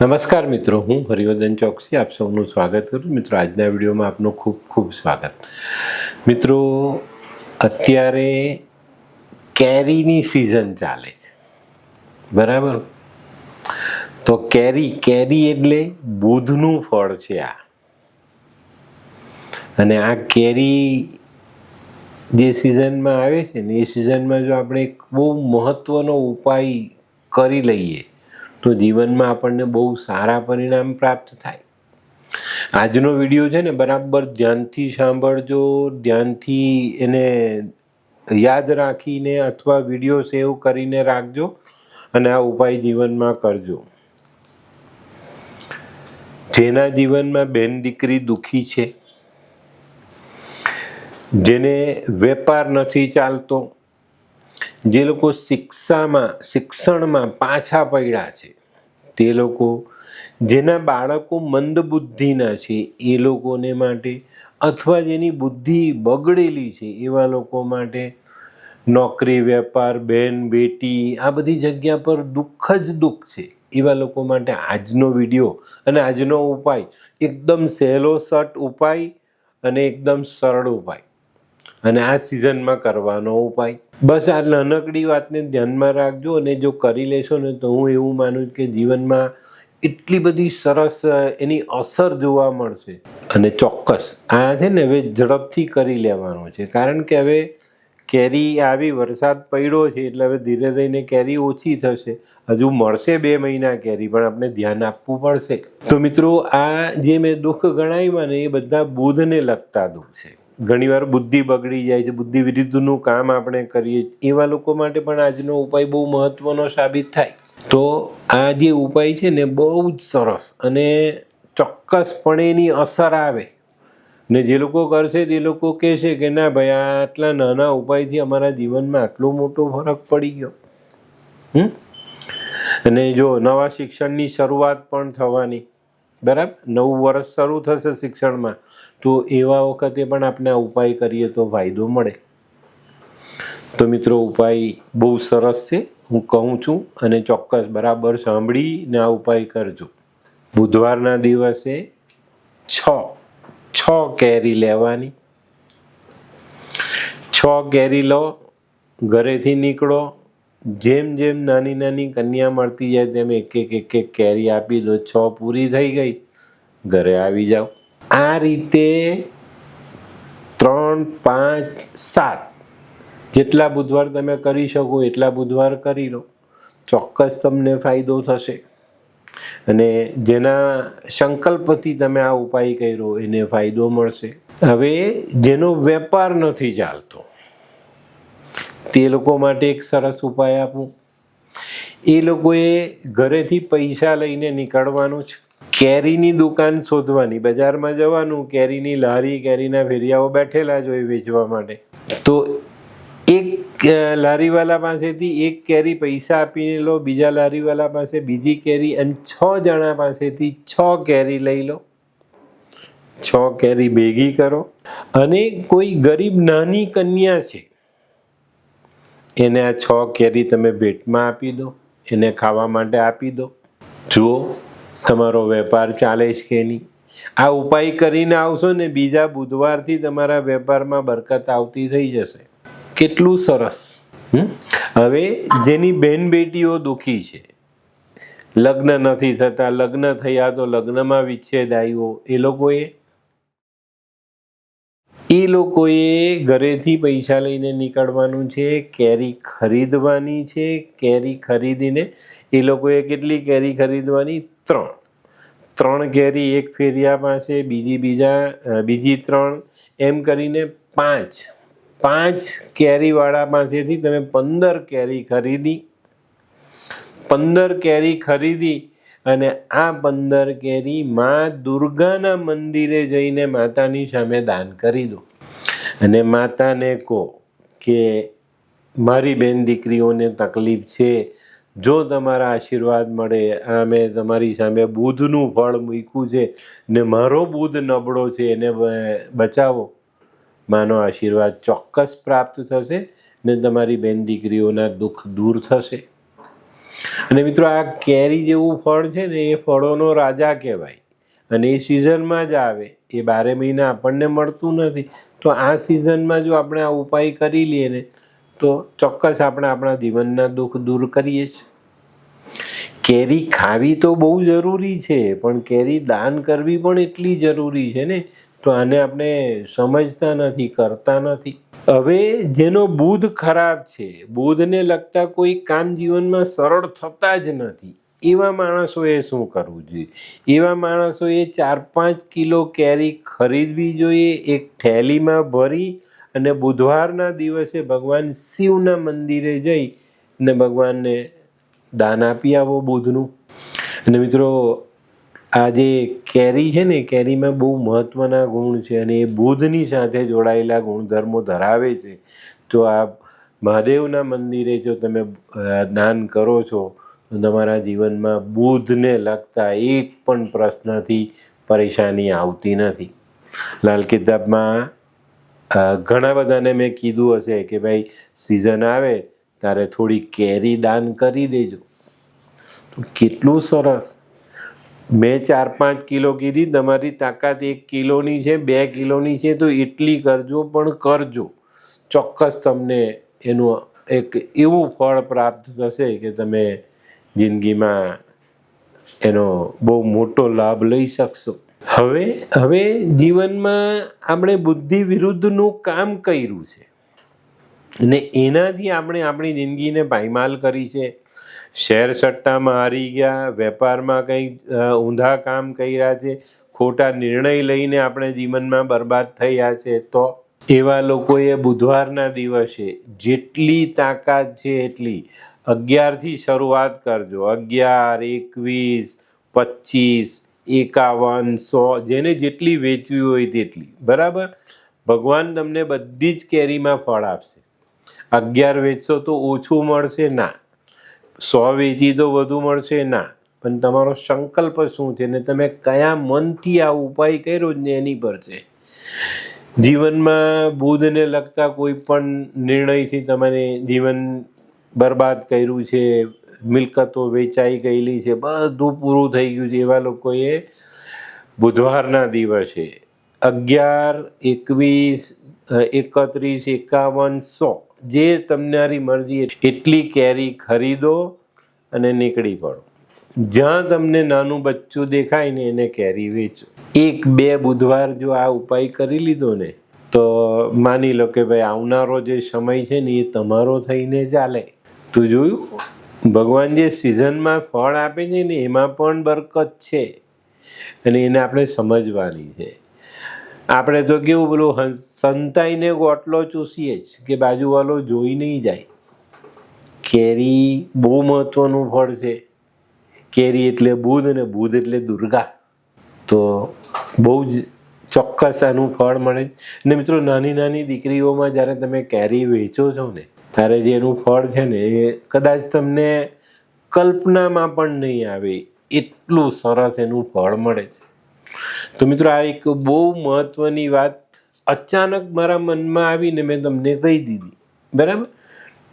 નમસ્કાર મિત્રો, હું હરિવર્ધન ચોકસી, આપ સૌનું સ્વાગત કરું. મિત્રો, આજના વિડીયોમાં આપનું ખૂબ ખૂબ સ્વાગત. મિત્રો, અત્યારે કેરીની સિઝન ચાલે છે. બરાબર? તો કેરી કેરી એટલે બુધનું ફળ છે આ. અને આ કેરી જે સિઝનમાં આવે છે ને, એ સિઝનમાં જો આપણે એક બહુ મહત્ત્વનો ઉપાય કરી લઈએ તો જીવનમાં આપણને બહુ સારા પરિણામ પ્રાપ્ત થાય. આજનો વીડિયો છે ને બરાબર ધ્યાનથી સાંભળજો, ધ્યાનથી એને યાદ રાખીને અથવા વીડિયો સેવ કરીને રાખજો અને આ ઉપાય જીવનમાં કરજો. જેના જીવનમાં બેન દીકરી દુઃખી છે, જેને વેપાર નથી ચાલતો જે લોકો શિક્ષામાં, શિક્ષણમાં પાછા પડ્યા છે, તે લોકો જેના બાળકો મંદબુદ્ધિના છે, એ લોકોને માટે અથવા જેની બુદ્ધિ બગડેલી છે, એવા લોકો માટે નોકરી, વેપાર, બેન, બેટી, આ બધી જગ્યા પર દુઃખ જ દુઃખ છે, એવા લોકો માટે આજનો વીડિયો અને આજનો ઉપાય એકદમ સહેલો, સટ ઉપાય અને એકદમ સરળ ઉપાય. અને આ સિઝનમાં કરવાનો ઉપાય. બસ આ નાનકડી વાતને ધ્યાનમાં રાખજો અને જો કરી લેશો ને તો હું એવું માનું કે જીવનમાં એટલી બધી સરસ એની અસર જોવા મળશે. અને ચોક્કસ, આ છે ને હવે ઝડપથી કરી લેવાનો છે. કારણ કે હવે કેરી આવી, વરસાદ પડ્યો છે, એટલે હવે ધીરે ધીરે કેરી ઓછી થશે. હજુ મળશે બે મહિના કેરી, પણ આપણે ધ્યાન આપવું પડશે. તો મિત્રો, આ જે મેં દુઃખ ગણાવ્યા ને એ બધા બુધને લગતા દુઃખ છે. ઘણીવાર બુદ્ધિ બગડી જાય છે, બુદ્ધિ વિરુદ્ધનું કામ આપણે કરીએ એવા લોકો માટે પણ આજનો ઉપાય બહુ મહત્વનો સાબિત થાય. તો આ જે ઉપાય છે ને, બહુ જ સરસ અને ચોક્કસપણે એની અસર આવે. ને જે લોકો કરશે તે લોકો કહેશે કે, ના ભાઈ આટલા નાના ઉપાયથી અમારા જીવનમાં આટલો મોટો ફરક પડી ગયો. અને જો નવા શિક્ષણની શરૂઆત પણ થવાની. બરાબર? નવું વર્ષ શરૂ થશે શિક્ષણમાં. તો એવા વખતે પણ આપણે આ ઉપાય કરીએ તો ફાયદો મળે. તો મિત્રો, ઉપાય બહુ સરસ છે. હું કહું છું અને ચોક્કસ બરાબર સાંભળીને આ ઉપાય કરજો. બુધવારના દિવસે છ છ કેરી લેવાની. છ કેરી લો, ઘરેથી નીકળો જેમ જેમ નાની નાની કન્યા મળતી જાય તેમ એક એક એક એક કેરી આપી દો છ પૂરી થઈ ગઈ, ઘરે આવી જાઓ. આ રીતે ત્રણ, પાંચ, સાત, જેટલા બુધવાર તમે કરી શકો એટલા બુધવાર કરી લો. ચોક્કસ તમને ફાયદો થશે. અને જેના સંકલ્પથી તમે આ ઉપાય કર્યો, એને ફાયદો મળશે. હવે જેનો વેપાર નથી ચાલતો તે લોકો માટે એક સરસ ઉપાય આપું. એ લોકોએ ઘરેથી પૈસા લઈને નીકળવાનું છે. કેરીની દુકાન શોધવાની, બજારમાં જવાનું, કેરીની લારી, કેરીના ફેરિયાઓ બેઠેલા જ હોય વેચવા માટે. તો એક લારીવાલા પાસેથી એક કેરી પૈસા આપીને લો, બીજા લારીવાલા પાસે બીજી કેરી અને છ જણા પાસેથી છ કેરી લઈ લો. છ કેરી ભેગી કરો. અને કોઈ ગરીબ નાની કન્યા છે એને આ છ કેરી તમે ભેટમાં આપી દો, એને ખાવા માટે આપી દો. જુઓ, તમારો વેપાર ચાલે છે કે નહીં? આ ઉપાય કરીને આવશો ને બીજા બુધવારથી તમારા વેપારમાં બરકત આવતી થઈ જશે. કેટલું સરસ? હવે જેની બેન બેટીઓ દુઃખી છે, લગ્ન નથી થતા, લગ્ન થયા તો લગ્નમાં વિચ્છેદ આવ્યો, એ લોકોએ એ લોકોએ ઘરેથી પૈસા લઈને નીકળવાનું છે, કેરી ખરીદવાની છે, કેરી ખરીદીને એ લોકોએ કેટલી કેરી ખરીદવાની? ત્રણ. ત્રણ કેરી એક ફેરિયા પાસે, બીજી બીજા બીજી ત્રણ, એમ કરીને પાંચ. પાંચ કેરીવાળા પાસેથી તમે પંદર કેરી ખરીદી. પંદર કેરી ખરીદી અને આ પંદર કેરી મા દુર્ગાના મંદિરે જઈને માતાની સામે દાન કરી દો. અને માતાને કહો કે મારી બેન દીકરીઓને તકલીફ છે, જો તમારા આશીર્વાદ મળે, આ મેં તમારી સામે બુધનું ફળ મૂક્યું છે ને મારો બુધ નબળો છે, એને બચાવો. માનો આશીર્વાદ ચોક્કસ પ્રાપ્ત થશે ને તમારી બેન દીકરીઓના દુઃખ દૂર થશે. અને મિત્રો, આ કેરી જેવું ફળ છે ને, એ ફળોનો રાજા કહેવાય. અને એ સિઝનમાં જ આવે. એ બારે મહિના આપણને મળતું નથી. તો આ સિઝનમાં જો આપણે આ ઉપાય કરી લઈએ ને, તો ચોક્કસ આપણે આપણા જીવનના દુઃખ દૂર કરીએ છીએ. કેરી ખાવી તો બહુ જરૂરી છે, પણ કેરી દાન કરવી પણ એટલી જરૂરી છે ને, તો આને આપણે સમજતા નથી, કરતા નથી. હવે જેનો બુધ ખરાબ છે, બુધને લગતા કોઈ કામ જીવનમાં સરળ થતા જ નથી. એવા માણસોએ શું કરવું જોઈએ? એવા માણસોએ ચાર પાંચ કિલો કેરી ખરીદવી જોઈએ, એક થેલીમાં ભરી અને બુધવારના દિવસે ભગવાન શિવના મંદિરે જઈ અને ભગવાનને દાન આપી આવો બુધનું. અને મિત્રો આ જે કેરી છે ને, કેરીમાં બહુ મહત્વના ગુણ છે અને એ બુધની સાથે જોડાયેલા ગુણધર્મો ધરાવે છે. તો આ મહાદેવના મંદિરે જો તમે દાન કરો છો, તો તમારા જીવનમાં બુધને લગતા એક પણ પ્રશ્નથી પરેશાની આવતી નથી. લાલ કિતાબમાં ઘણા બધાને મેં કીધું હશે કે ભાઈ સિઝન આવે ત્યારે થોડી કેરી દાન કરી દેજો. કેટલું સરસ મેં ચાર, પાંચ કિલો કીધી, તમારી તાકાત એક કિલોની છે, બે કિલોની છે, તો એટલી કરજો, પણ કરજો. ચોક્કસ તમને એનું એક એવું ફળ પ્રાપ્ત થશે કે તમે જિંદગીમાં એનો બહુ મોટો લાભ લઈ શકશો. હવે હવે જીવનમાં આપણે બુદ્ધિ વિરુદ્ધનું કામ કર્યું છે. અને એનાથી આપણે આપણી જિંદગીને પાયમાલ કરી છે. શેર સટ્ટામાં હારી ગયા, વેપારમાં કંઈક ઊંધા કામ કર્યા છે, ખોટા નિર્ણય લઈને આપણે જીવનમાં બરબાદ થયા છે, તો એવા લોકોએ બુધવારના દિવસે જેટલી તાકાત છે એટલી અગિયારથી શરૂઆત કરજો. અગિયાર, એકવીસ, પચીસ, એકાવન, સો, જેને જેટલી વેચવી હોય તેટલી. બરાબર? ભગવાન તમને બધી જ કેરીમાં ફળ આપશે. અગિયાર વેચશો તો ઓછું મળશે ના. સો વેચી તો વધુ મળશે? ના. પણ તમારો સંકલ્પ શું છે ને તમે કયા મનથી આ ઉપાય કર્યો જ ને એની પર છે? જીવનમાં બુધને લગતા કોઈ પણ નિર્ણયથી તમારે જીવન બરબાદ કર્યું છે, મિલકતો વેચાઈ ગયેલી છે, બધું પૂરું થઈ ગયું છે. એવા લોકોએ બુધવારના દિવસે અગિયાર, એકવીસ એકત્રીસ, એકાવન, સો. જે તમારી મરજી એટલી કેરી ખરીદો અને નીકળી પડો. જ્યાં તમને નાનું બચ્ચું દેખાય ને એને કેરી વેચો. એક, બે બુધવાર જો આ ઉપાય કરી લીધો ને, તો માની લો કે ભાઈ આવનારો જે સમય છે ને એ તમારો થઈને ચાલે. તું જોયું? ભગવાન જે સિઝનમાં ફળ આપે છે ને, એમાં પણ બરકત છે. અને એને આપણે સમજવાની છે. આપણે તો કેવું પેલું સંતાઈને ગોટલો ચૂસીએ જ કે બાજુવાળો જોઈ નહીં જાય. કેરી બહુ મહત્વનું ફળ છે. કેરી એટલે બુધ અને બુધ એટલે દુર્ગા. તો બહુ જ ચોક્કસ આનું ફળ મળે ને મિત્રો, નાની નાની દીકરીઓમાં જ્યારે તમે કેરી વેચો છો ને, ત્યારે જે એનું ફળ છે ને, એ કદાચ તમને કલ્પનામાં પણ નહીં આવે. એટલું સરસ એનું ફળ મળે છે. તો મિત્રો, આ એક બહુ મહત્વની વાત અચાનક મારા મનમાં આવીને મેં તમને કહી દીધી. બરાબર?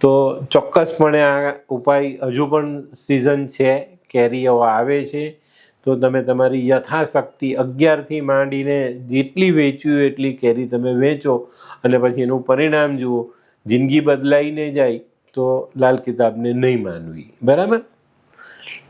તો ચોક્કસપણે આ ઉપાય હજુ પણ સિઝન છે કેરીઓ આવે છે. તો તમે તમારી યથાશક્તિ અગિયારથી માંડીને જેટલી વેચવી એટલી કેરી તમે વેચો અને પછી એનું પરિણામ જુઓ. જિંદગી બદલાઈને જાય તો લાલ કિતાબને નહીં માનવી. બરાબર?